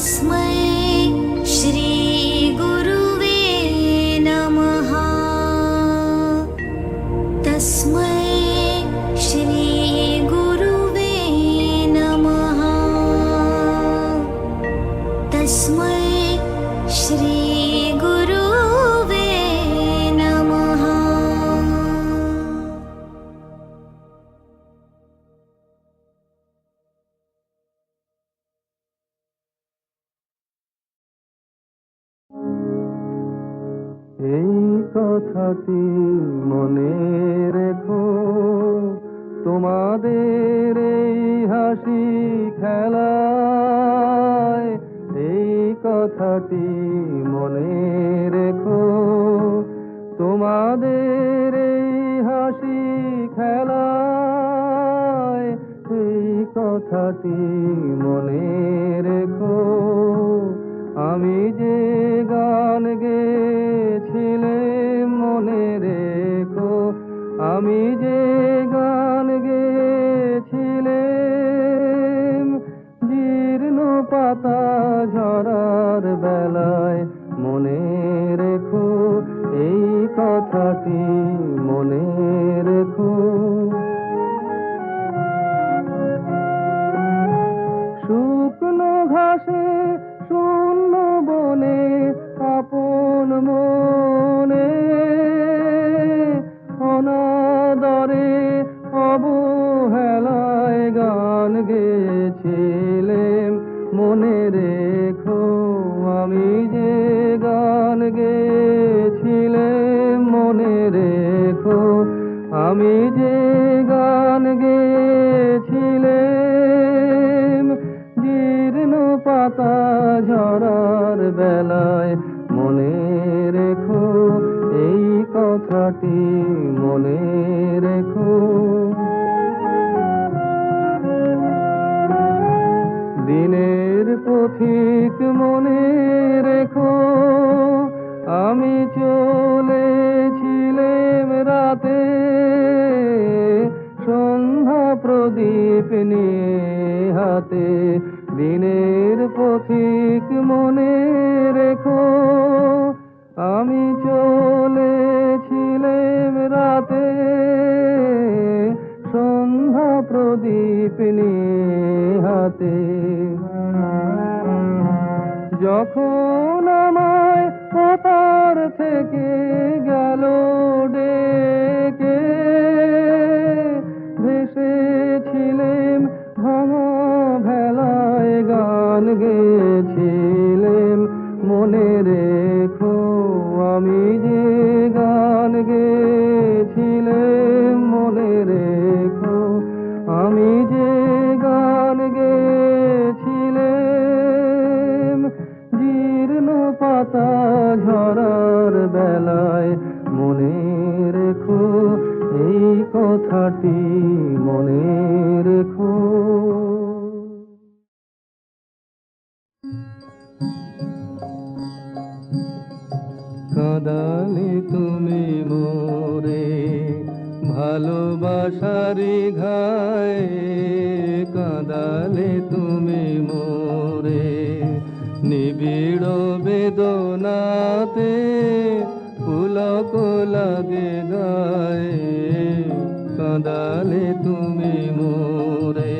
तस्मै কথাটি মনে রেখো। তোমাদের এই হাসি খেলায় এই কথাটি মনে রেখো। তোমাদের এই হাসি খেলায় এই কথাটি মনে রেখো। আমি যে গান গেয়েছিলাম আমি গেয়েছিলেম জীর্ণ পাতা ঝরার বেলায় মনে রেখো, এই কথাটি মনে রেখো। দিনের পথিক মনে রেখো, আমি চলেছিলেম হাতে দিনের পথিক মনে রেখো। আমি চলেছিলেম রাতে সন্ধ্যা প্রদীপ হাতে যখন আমায় পাতার থেকে গেল গেয়েছিলেম মনে রেখো। আমি যে গান গেয়েছিলেম, জীর্ণ পাতা ঝরার বেলায় মনে রেখো। এই কথাটি মনে রেখো। কাঁদালে তুমি ভালোবাসারি ঘায়ে কাঁদালে তুমি মোরে। নিবিড় বেদনাতে পুলক লাগে গায়ে, কাঁদালে তুমি মোরে।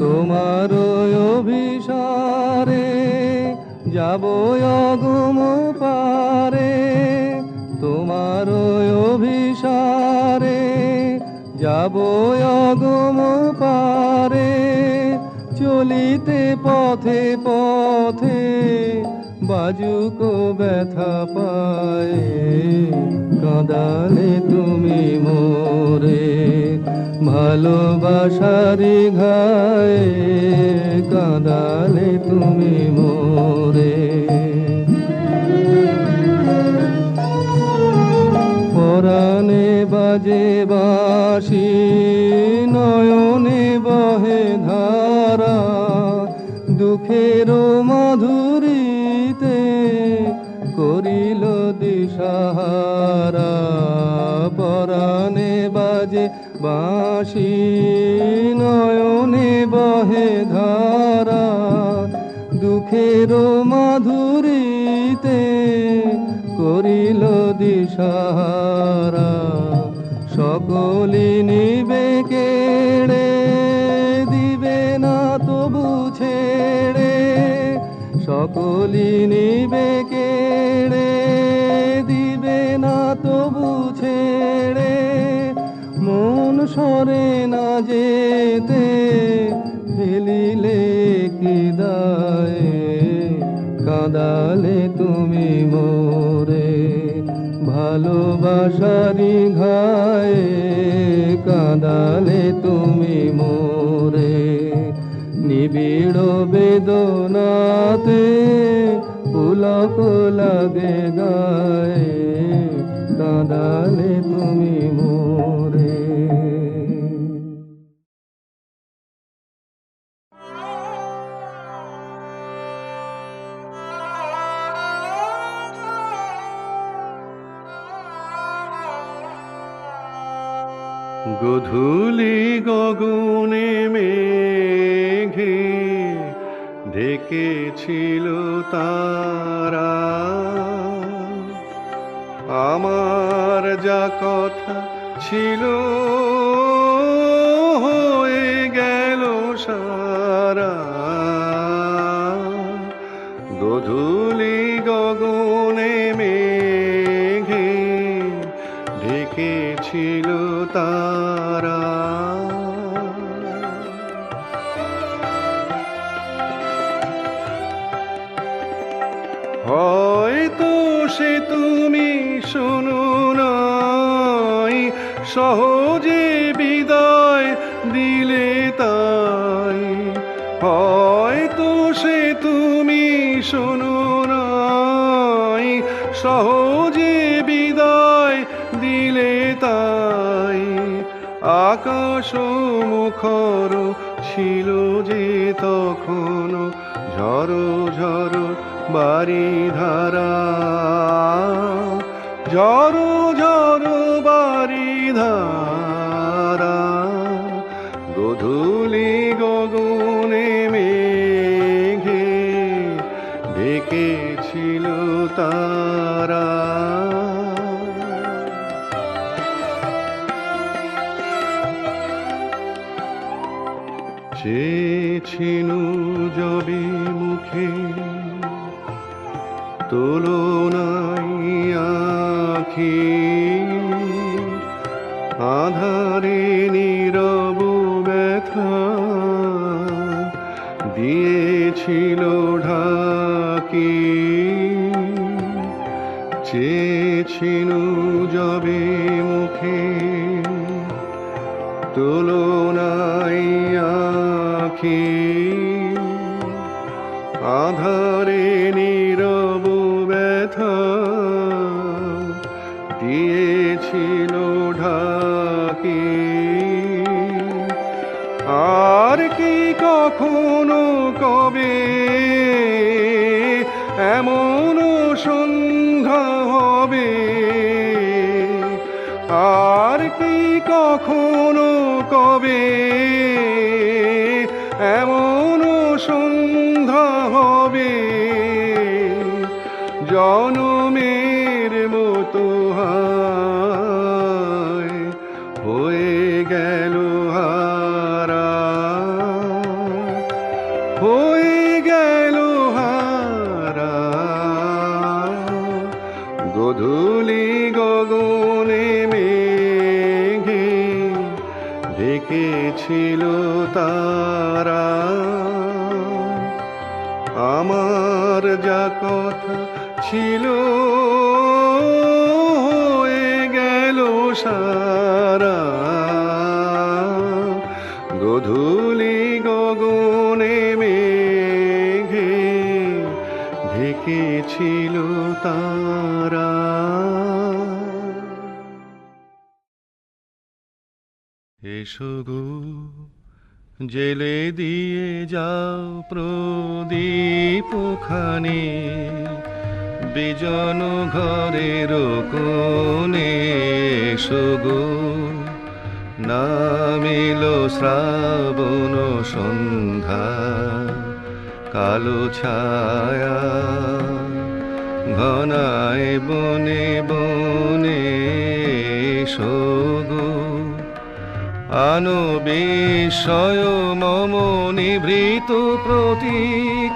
তোমার অভিসারে যাব অগুম যাব অগুম পারে, চলিতে পথে পথে বাজুকো ব্যথা পায়ে। কাঁদালে তুমি মোরে ভালোবাসারি ঘায়ে কাঁদালে তুমি মোরে বাঁশি নয়নে বহে ধারা, দুঃখের মাধুরীতে করিল দিশাহারা। সকলি নিবে কেড়ে, দিবে না তবু ছেড়ে। সকলি নিবে কেড়ে, দিবে না তবু সরে না যেতে ফেলিলে কি দায়ে? কাঁদালে তুমি মোরে ভালোবাসারি ঘায়ে। কাঁদালে তুমি মোরে নিবিড় বেদনাতে পুলক লাগে গায়ে। কাঁদালে তুমি মোরে গধূলি গগনে মেঘে ঢেকেছিল তারা। আমার যা কথা ছিল হয়ে গেল সারা। গধূলি গগনে মেঘে ঢেকেছিল তারা। হয়তো সে তুমি শোনো নাই সহজে বিদায় দিলে তাই। হয়তো সে তুমি শোনো আকাশ মুখর ছিল যে তখন ঝড়ো ঝড়ো বাড়ি ধারা ঝড়ো ঝড়ো বাড়ি ধারা গধূলি চেয়েছিনু জবে মুখে। তুলনাই আখি আধারে নীরব ব্যথা দিয়েছিল ঢাকি। চেয়েছিনু জবে মুখে। তুলনাই আখি আধারে নীরব ব্যথা দিয়েছিল ঢাকি। আর কি কখনো কবে এমন সন্ধ্যা হবে? আর কি কখনো কবে জনমের মতো হায় গেল হারা। হয়ে গেল হারা। গধূলি গগনে মেঘে ডেকেছিল তারা। আমার যা কথা ছিল হয়ে গেল সারা। গধূলি গগনে মেঘে ঢেকেছিল তারা। এসো গো, জেলে দিয়ে যাও প্রদীপ খানি বিজন ঘরের কোণে এসো নামিল শ্রাবণ সন্ধ্যা, কালো ছায়া ঘনায় বনে বনে এসো গো আনো বিস্ময় মম প্রতীক্ষায়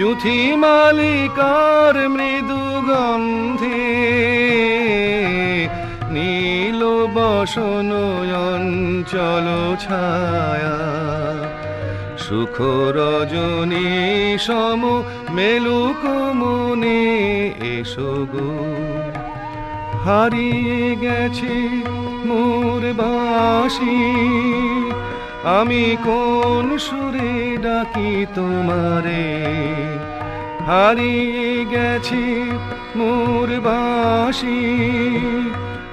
জুথি মালিকার মৃদু গন্ধে নীল বসন অঞ্চল ছায়া সুখ রজনী সম মেলুক মনে এসো গো। হারিয়ে গেছে মোর বাসি আমি কোন সুরে ডাকি তোমারে? হারিয়ে গেছি মোর বাসি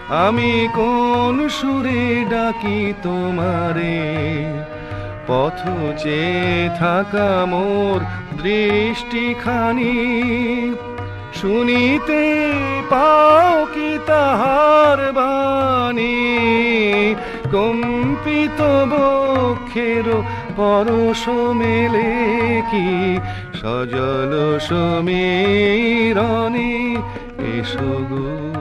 আমি কোন সুরে ডাকি তোমারে? পথ চেয়ে থাকা মোর দৃষ্টিখানি। শুনিতে পাও কি তাহার বাণী? কম্পিত বক্ষের পরশ মেলে কি? সজল সমীরণে এসো গো।